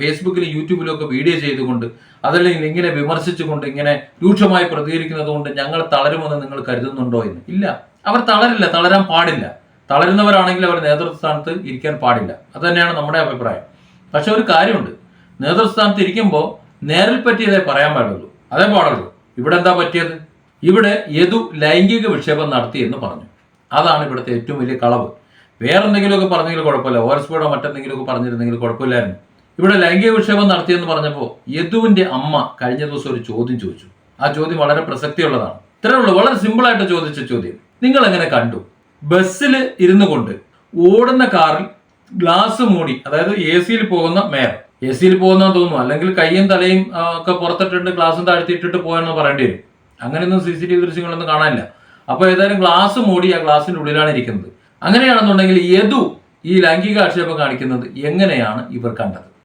ഫേസ്ബുക്കിലും യൂട്യൂബിലും ഒക്കെ വീഡിയോ ചെയ്തുകൊണ്ട് അതല്ലെങ്കിൽ ഇങ്ങനെ വിമർശിച്ചുകൊണ്ട് ഇങ്ങനെ രൂക്ഷമായി പ്രതികരിക്കുന്നത് കൊണ്ട് ഞങ്ങൾ തളരുമെന്ന് നിങ്ങൾ കരുതുന്നുണ്ടോ എന്ന്? ഇല്ല. അവർ തളരില്ല. തളരാൻ പാടില്ല. തളരുന്നവരാണെങ്കിൽ അവർ നേതൃസ്ഥാനത്ത് ഇരിക്കാൻ പാടില്ല. അത് തന്നെയാണ് നമ്മുടെ അഭിപ്രായം. പക്ഷെ ഒരു കാര്യമുണ്ട്. നേതൃസ്ഥാനത്ത് ഇരിക്കുമ്പോൾ നേരിൽ പറ്റിയതേ പറയാൻ പാടുള്ളൂ. അതേ പാടുള്ളൂ. ഇവിടെ എന്താ പറ്റിയത്? ഇവിടെ യദു ലൈംഗിക വിക്ഷേപം നടത്തി എന്ന് പറഞ്ഞു. അതാണ് ഇവിടുത്തെ ഏറ്റവും വലിയ കളവ്. വേറെ എന്തെങ്കിലുമൊക്കെ പറഞ്ഞെങ്കിൽ കുഴപ്പമില്ല. ഓരസ്പീഡോ മറ്റെന്തെങ്കിലുമൊക്കെ പറഞ്ഞിരുന്നെങ്കിൽ കുഴപ്പമില്ലായിരുന്നു. ഇവിടെ ലൈംഗിക വിക്ഷേപം നടത്തിയെന്ന് പറഞ്ഞപ്പോൾ യദുവിന്റെ അമ്മ കഴിഞ്ഞ ദിവസം ഒരു ചോദ്യം ചോദിച്ചു. ആ ചോദ്യം വളരെ പ്രസക്തിയുള്ളതാണ്. ഇത്രേ ഉള്ളൂ വളരെ സിമ്പിളായിട്ട് ചോദിച്ച ചോദ്യം. നിങ്ങൾ എങ്ങനെ കണ്ടു? ബസ്സിൽ ഇരുന്നു കൊണ്ട് ഓടുന്ന കാറിൽ ഗ്ലാസ് മൂടി അതായത് എ സിയിൽ പോകുന്ന മേയർ. എ സിയിൽ പോകുന്ന തോന്നുന്നു അല്ലെങ്കിൽ കയ്യും തലയും ഒക്കെ പുറത്തിട്ടിട്ട് ഗ്ലാസും താഴ്ത്തിയിട്ടിട്ട് പോയെന്ന് പറയേണ്ടി വരും. അങ്ങനെയൊന്നും സി സി ടി വി ദൃശ്യങ്ങളൊന്നും കാണാനില്ല. അപ്പോൾ ഏതായാലും ഗ്ലാസ് മൂടി ആ ഗ്ലാസിന്റെ ഉള്ളിലാണ് ഇരിക്കുന്നത്. അങ്ങനെയാണെന്നുണ്ടെങ്കിൽ യദു ഈ ലൈംഗിക ആക്ഷേപം കാണിക്കുന്നത് എങ്ങനെയാണ് ഇവർ കണ്ടത്?